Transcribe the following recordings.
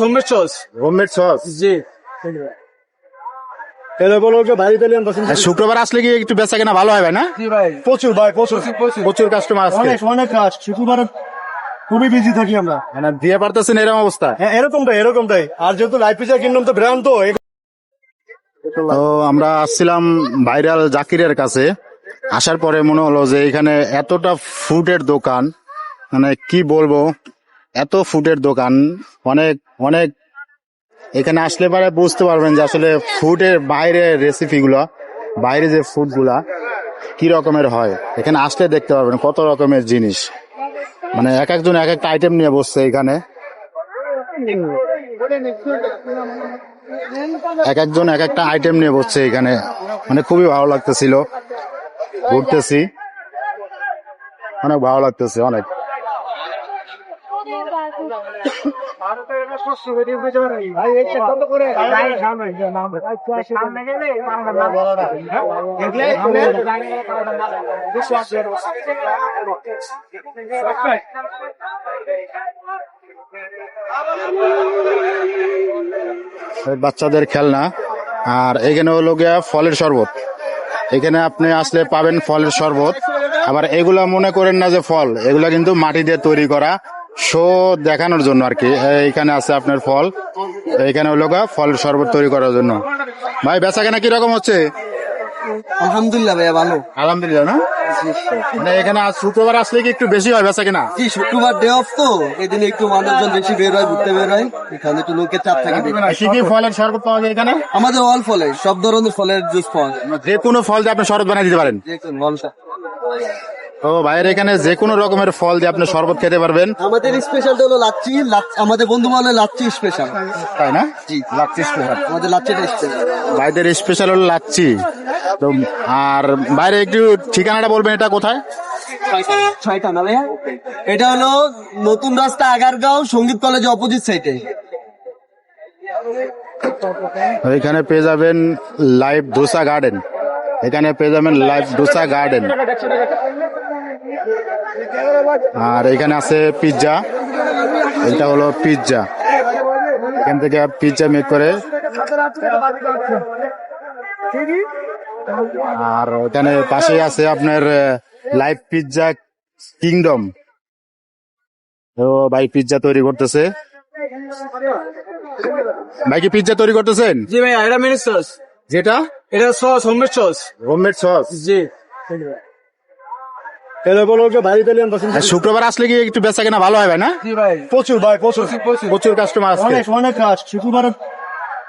Homemade sauce homemade sauce জি। এলে বলো ওকে ভাই ইতালিয়ান পছন্দ শুক্রবার আসলে কি একটু বেচা কেনা ভালো হবে না? প্রচুর ভাই প্রচুর। প্রচুর প্রচুর। কাস্টমার আজকে অনেক অনেক কাজ। শুক্রবার খুবই বিজি থাকি আমরা। মানে দিয়ে পারতেছেন এরকম অবস্থা। হ্যাঁ এরকমটাই এরকমটাই আর যেহেতু লাইফ পিজা কিনলাম তো ব্র্যান্ড তো এ- তো আমরা আসছিলাম ভাইরাল জাকিরের কাছে। আসার পরে মনে হলো যে এখানে এতটা ফুডের দোকান। মানে কি বলব? এত ফুডের দোকান, অনেক অনেক, এখানে আসলে পরে বুঝতে পারবেন যে আসলে ফুডের বাইরে রেসিপি গুলা, বাইরে যে ফুডগুলা কি রকমের হয়। এখানে আসলে দেখতে পারবেন কত রকমের জিনিস। মানে এক একজন এক একটা আইটেম নিয়ে বসছে এখানে। এক একজন এক একটা আইটেম নিয়ে বসছে এখানে। মানে খুবই ভালো লাগতেছিল। ঘুরতেছি। অনেক ভালো লাগতেছে, অনেক। বাচ্চাদের খেলনা। আর এখানে হলো গিয়া ফলের শরবত। এখানে আপনি আসলে পাবেন ফলের শরবত। আবার এগুলা মনে করেন না যে ফল, এগুলা কিন্তু মাটি দিয়ে তৈরি করা। শো দেখানোর জন্য আর কি। এইখানে আছে আপনার ফল। এইখানে হলো গা ফলের শরবত তৈরি করার জন্য। ভাই বেচা কেনা কীরকম হচ্ছে? আলহামদুলিল্লাহ ভাইয়া ভালো। আলহামদুলিল্লাহ না? মানে এখানে আজ শুক্রবার আসলে কি একটু বেশি হয় বেচা কেনা? জি শুক্রবার ডে অফ তো। এদিন একটু মানুষজন বেশি বের হয় ঘুরতে বের হয়। এখানে একটু লোকের চাপ থাকে। কি কি ফলের শরবত পাওয়া যায় এখানে? আমাদের অল ফলে সব ধরনের ফলের জুস পাওয়া যায়। যে কোনো ফল দিয়ে আপনি শরবত বানিয়ে দিতে পারেন। যে কোনো ফলটা। তো ভাইয়ের এখানে যে কোনো রকমের ফল দিয়ে আপনি শরবত খেতে পারবেন। আমাদের স্পেশালটা হলো লাচ্ছি আমাদের বন্ধু মহলে লাচ্ছি স্পেশাল তাই না? জি লাচ্ছি স্পেশাল আমাদের লাচ্ছিটা স্পেশাল ভাইদের স্পেশাল হলো লাচ্ছি। তো আর বাইরে একটু ঠিকানাটা বলবেন এটা কোথায়? ছয়টা না ভাইয়া। এটা হলো নতুন রাস্তা আগারগাঁও সংগীত কলেজ অপোজিট সাইডে এখানে পেয়ে যাবেন লাইভ দোসা গার্ডেন এখানে পেয়ে যাবেন লাইভ দোসা গার্ডেন আর এখানে আছে পিৎজা। এটা হলো পিৎজা। এখান থেকে পিৎজা মেক করে। আর ওখানে পাশে আছে আপনার লাইভ পিৎজা কিংডম তো ভাই পিৎজা তৈরি করতেছে। ভাই কি পিৎজা তৈরি করতেছেন? জি ভাইয়া এটা মেনে সস যেটা? এটা sauce homemade sauce homemade sauce জি। শুক্রবার আসলে কি একটু বেচা কেনা ভালো হবে না? প্রচুর ভাই প্রচুর। প্রচুর কাস্টমার আজকে। অনেক অনেক কাজ। শুক্রবার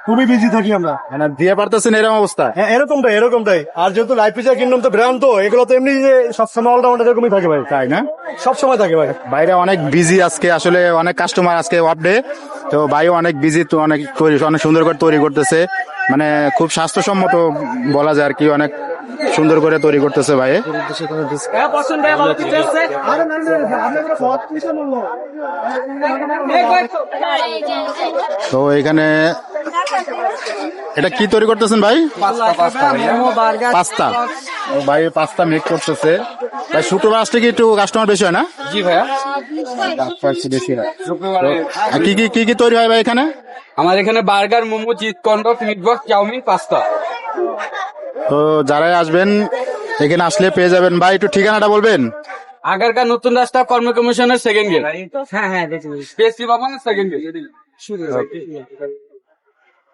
খুবই বিজি থাকি আমরা। মানে দিয়ে পারতেছেন এরকম অবস্থা? হ্যাঁ এরকমটাই এরকমটাই আর যেহেতু লাইফ পিজা কিনলাম তো ব্র্যান্ড তো এগুলো তো এমনি যে সবসময় অলরাউন্ডার এরকমই থাকে ভাই। তাই না? সবসময় থাকে ভাই। বাইরে অনেক বিজি আজকে আসলে অনেক কাস্টমার আজকে অফ ডে তো ভাই অনেক বিজি তো অনেক তৈরি অনেক সুন্দর করে তৈরি করতেছে। মানে খুব স্বাস্থ্যসম্মত বলা যায় আর কি অনেক সুন্দর করে তৈরি করতেছে ভাই। তো এখানে এটা কি তৈরি করতেছেন ভাই? পাস্তা। ভাই পাস্তা মেক করতেছে। ভাই শুক্রবার আসলে কি একটু কাস্টমার বেশি হয় না? জি ভাইয়া। বেশি হয় কি কি কি কি তৈরি হয় ভাই এখানে? আমার এখানে burger momo cheese corn dog meat box chow mein pasta. তো যারাই আসবেন এখানে আসলে পেয়ে যাবেন। ভাই একটু ঠিকানাটা বলবেন? আগারকার নতুন রাস্তা কর্ম কমিশনের সেকেন্ড গেট হ্যাঁ হ্যাঁ সেকেন্ড গেট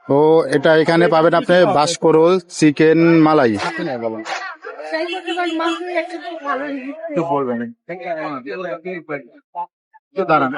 তো এটা এখানে পাবেন আপনি বাসকরোল চিকেন মালাই। দাঁড়ান